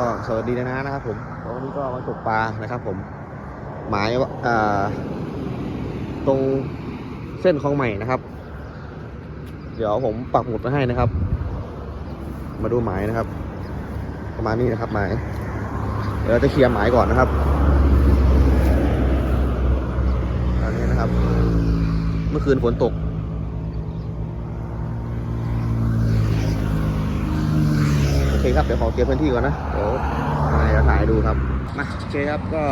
็สวัสดีนะนะครับผมวันนี้ก็มาตกปลานะครับผม หมายว่าตรงเส้นคลองใหม่นะครับ เดี๋ยวผมปักหมุดไว้ให้นะครับ มาดูหมายนะครับ ประมาณนี้นะครับหมาย เดี๋ยวจะเคลียร์หมายก่อนนะครับตอนนี้นะครับ เมื่อคืนฝนตก โอเคครับเดี๋ยวขอเก็บพื้นที่ก่อนนะเดี๋ยวถ่ายถ่ายดูครับมาโอเคครับก็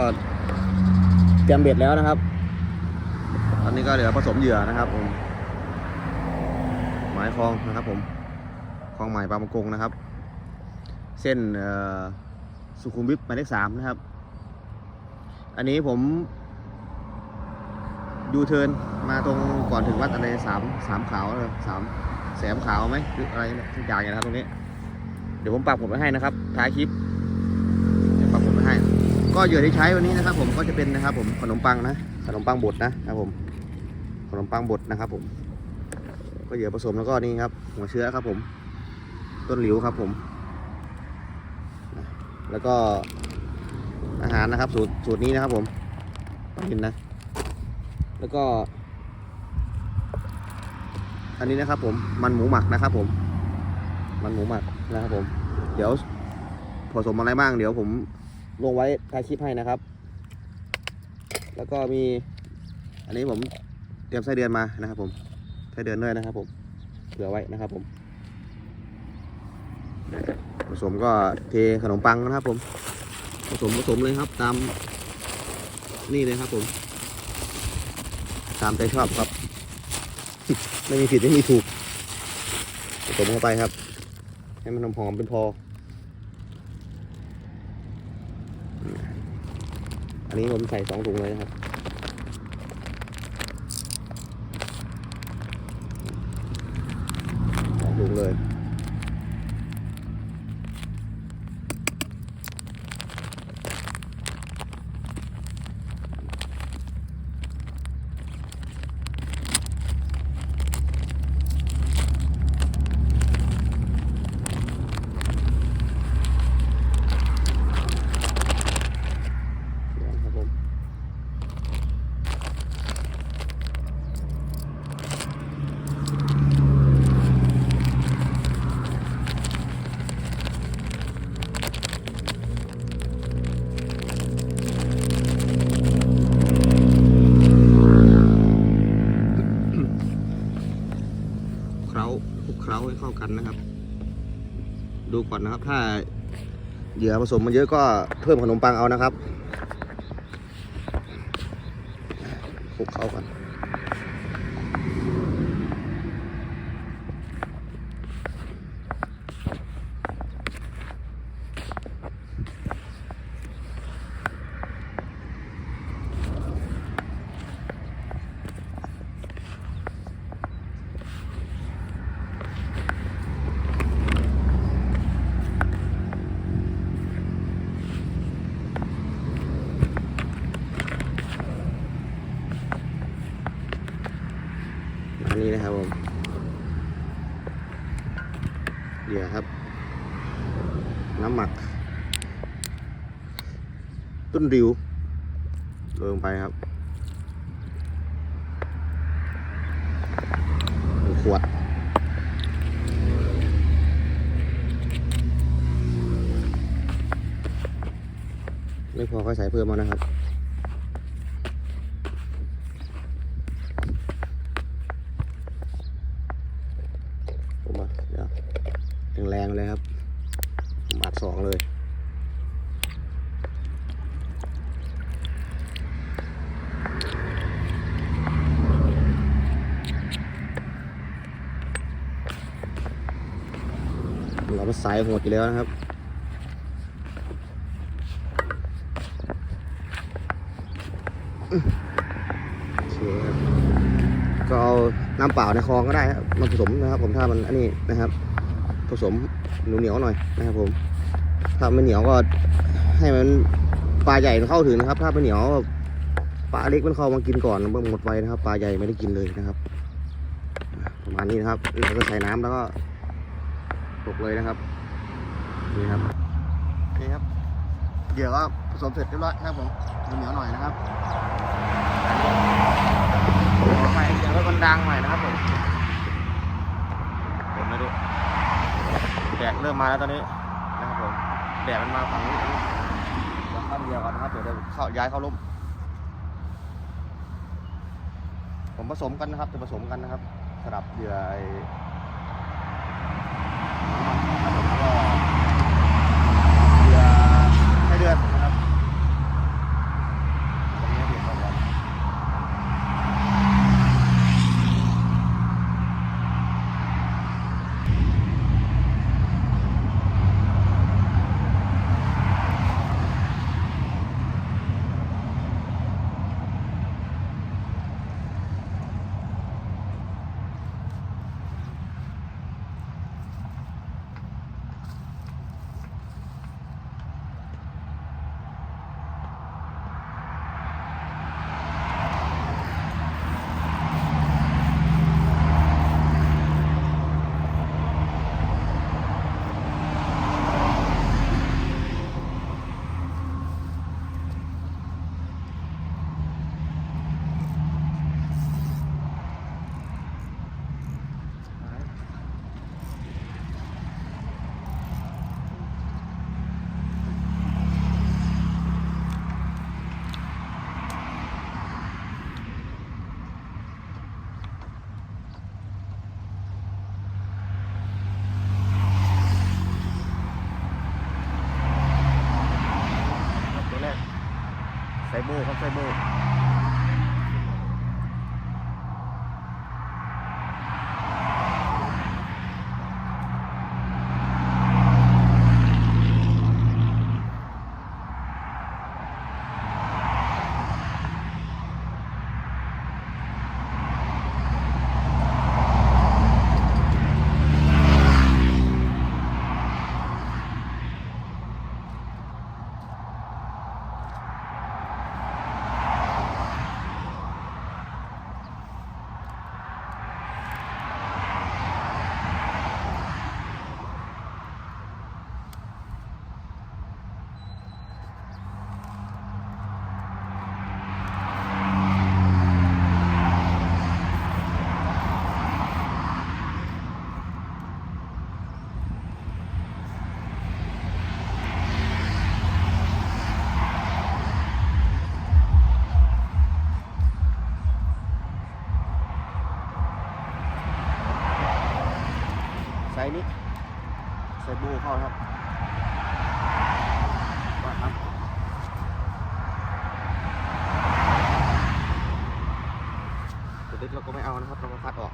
เตรียมเบ็ดแล้วนะครับตอนนี้ก็เดี๋ยวผสมเหยื่อนะครับผมหมายคลองนะครับผมคลองใหม่บางประกงนะครับ เส้นสุขุมวิทหมายเลขสามนะครับ อันนี้ผมยูเทิร์นมาตรงก่อนถึงวัดอะไรสามสามขาวสามแสมขาวไหมหรืออะไรเนี่ยทุกอย่างอย่างนะครับตรงนี้ ดี๋ยวผมปักผมไว้ให้นะครับท้ายคลิปเดี๋ยวปักผมไว้ให้ ก็เหยื่อที่ใช้วันนี้นะครับ ผมก็จะเป็นนะครับ ผมขนมปังนะขนมปังบดนะครับผมขนมปังบดนะครับ ผม ก็เหยื่อผสมแล้วก็นี่ครับ หัวเชื้อครับ ผม ต้นหลิวครับ ผม แล้วก็อาหารนะครับ สูตรสูตรนี้นะครับ ผมกินนะ แล้วก็ อันนี้นะครับ ผมมันหมูหมักนะครับ ผม มันหมูหมัก นะครับผม เดี๋ยวผสมอะไรบ้าง เดี๋ยวผมลงไว้ท้ายคลิปให้นะครับ แล้วก็มี อันนี้ผมเตรียมไส้เดือนมานะครับ ผมไส้เดือนด้วยนะครับ ผมเผื่อไว้นะครับ ผม ผสมก็เทขนมปังนะครับ ผม ผสมผสมเลยครับ ตามนี่เลยครับ ผม ตามใจชอบครับ ไม่มีผิดไม่มีถูกผสมเข้าไปครับ ให้มันหอมๆเป็นพอ อันนี้ผมใส่สองถุงเลยนะครับ สองถุงเลย ครับผมเค ล้าคลุกเคล้าให้เข้ากันนะครับ ดูก่อนนะครับ ถ้าเหยื่อผสมมันเยอะก็เพิ่มขนมปังเอานะครับคลุกเคล้ากันนี้นะครับผมเหยื่อครับ น้ำหมัก ต้นริวโรยลงไปครับขวดไม่พอก็ใส่เพิ่มมานะครับผมอะเดี๋ยวแรงๆเลยครับผมอัดสองเลย เราไป สายโหดอยู่แล้วนะครับ ก็เอาน้ำเปล่าในคลองก็ได้ครับมาผสมนะครับ ผมถ้ามันอันนี้นะครับ ผสมเหนียวเหนียวๆหน่อยนะครับ ผม ถ้าไม่เหนียวก็ให้มันปลาใหญ่เข้าถึงนะครับ ถ้าไม่เหนียวปลาเล็กมันเข้ามากินก่อนมันหมดไวนะครับ ปลาใหญ่ไม่ได้กินเลยนะครับประมาณนี้นะครับเราก็ใส่น้ำแล้วก็ตกเลยนะครับ นี่ครับนี่ครับเหยื่อก็ผสมเสร็จเรียบร้อยครับผมเหนียวๆหน่อยนะครับขอไปเสียงรถมันดังหน่อยนะครับผมผมไม่รู้แดดเริ่มมาแล้วตอนนี้นะครับผมแดดมันมาฝั่งนี้เดี๋ยวเข้าเดียวก่อนนะครับเดี๋ยวเดี๋ยวเข้าย้ายเข้าร่มผมผสมกันนะครับจะผสมกันนะครับสลับเหยื่อไอ้ครับผมแล้วก็ เรือให้เดือนนะครับตรงนี้เดือดร้อนครับตัวแรกไซ โบครับไซโบ ไซส์นี้ไซโบเข้าครับว่าครับตัวเล็กเราก็ไม่เอานะครับเราก็คัดออก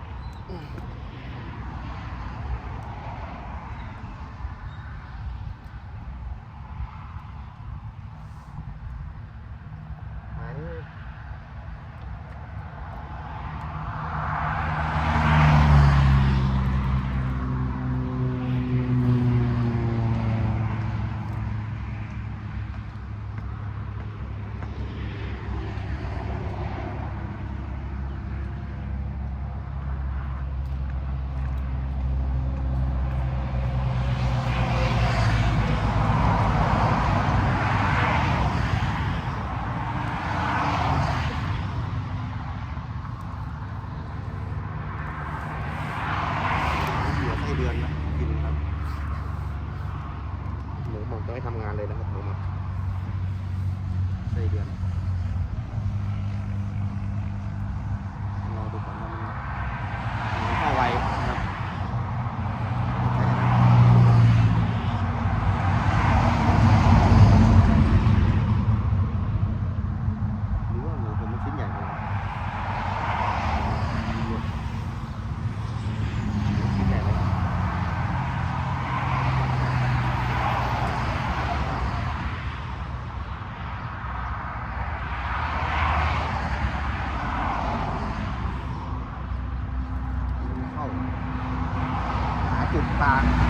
าง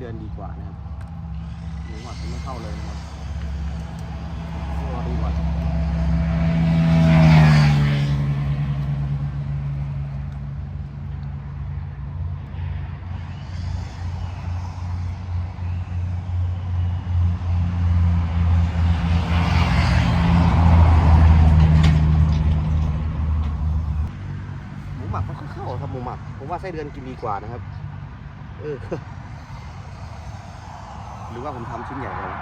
เดือนดีกว่านะครับหมูหมักมันไม่เข้าเลยนะครับรอดูก่อนหมูหมักมันเข้าครับหมูหมัก ผมว่าไส้เดือนกินดีกว่านะครับ เออ ว่าผมทำชิ้นใหญ่ไปวะ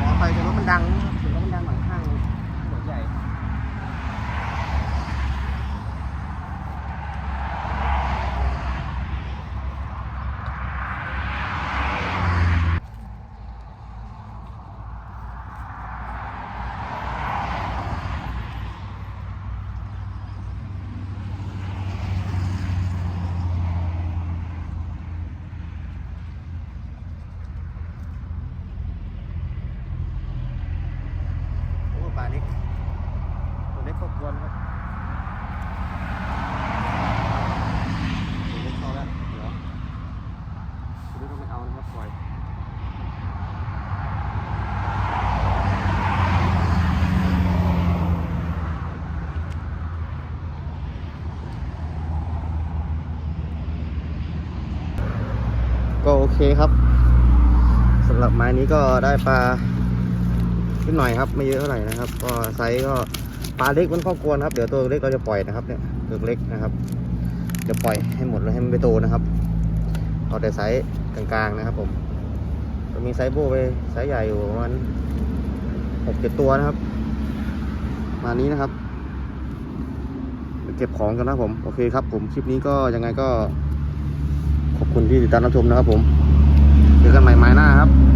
ขอไปเดี๋ยวรถมันดังนะครับเดี๋ยวรถมันดังหลังข้างเลยหัวใหญ่ โอ้ปลาเล็กตัวเล็กก็กวนครับตัวเล็กเข้าแล้วเดี๋ยวตัวนี้ก็ไม่เอานะครับปล่อยก็โอเคครับสำหรับไม้นี้ก็ได้ปลาขึ้นหน่อยครับ ไม่เยอะเท่าไหร่นะครับ ก็ไซส์ก็ปลาเล็กมันก็กวนครับเดี๋ยวตัวเล็กเราจะปล่อยนะครับเนี่ยตัวเล็กนะครับจะปล่อยให้หมดเลยให้มันไปโตนะครับเอาแต่ไซส์กลางๆนะครับ ผมก็มีไซส์โบไปไซส์ใหญ่อยู่ประมาณหกเจ็ดตัวนะครับ มานี้นะครับไปเก็บของกันนะผม โอเคครับผม คลิปนี้ก็ยังไงก็ ขอบคุณที่ติดตามรับชมนะครับผม เจอกันใหม่ๆหน้าครับ